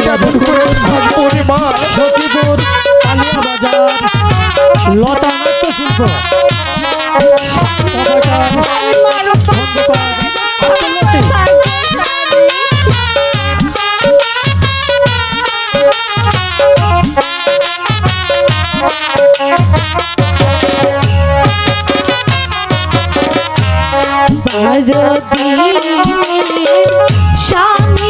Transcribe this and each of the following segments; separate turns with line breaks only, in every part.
হীরাপুর ভাগমণি মা সতীপুর কালিয়া বাজার লতা নাট্যশিল্প ভারতী স্বামী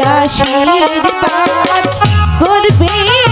এই আশীর্বাদ করবে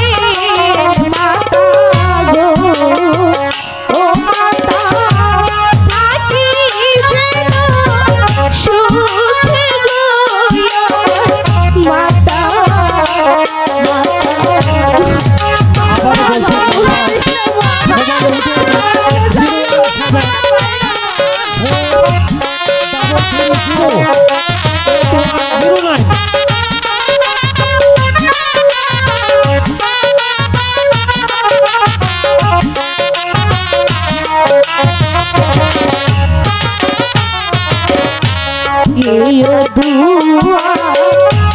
এই দুয়া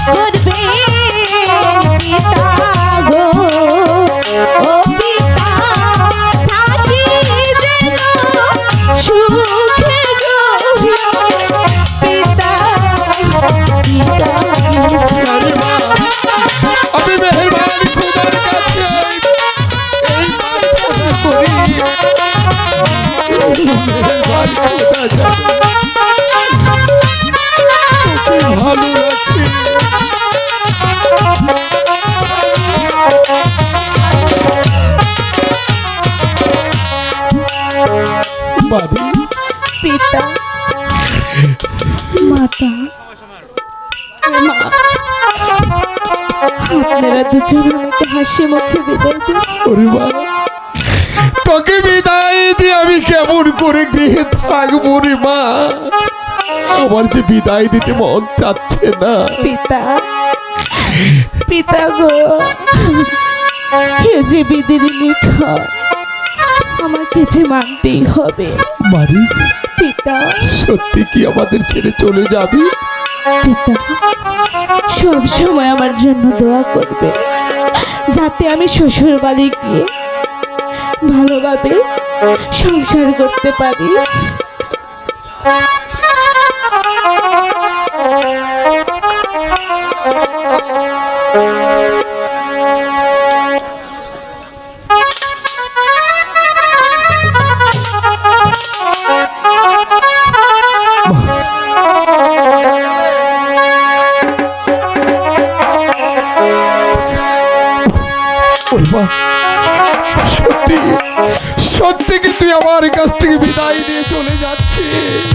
করবে পিতা
বাড়ি
পিতা মাতা মা আপনারা দুজন আমাকে হাসি মুখে বিদায় দিন।
ওরে মা তোকে বিদায় দিয়ে আমি কেমন করে গৃহে থাকব রে মা? আমার যে বিদায় দিতে মন চাচ্ছে না।
পিতা পিতা গো এ যে বিধির লিখন আমাকে যে মানতেই হবে।
মারি?
পিতা।
সত্যি কি আমাদের ছেড়ে চলে যাবি?
পিতা সব সময় আমার জন্য দোয়া করবে যাতে আমি শ্বশুর বাড়ি গিয়ে ভালোভাবে সংসার করতে পারি।
ওরে সত্যি সত্যি কি তুই আমার কাছ থেকে বিদায় নিয়ে চলে যাচ্ছিস?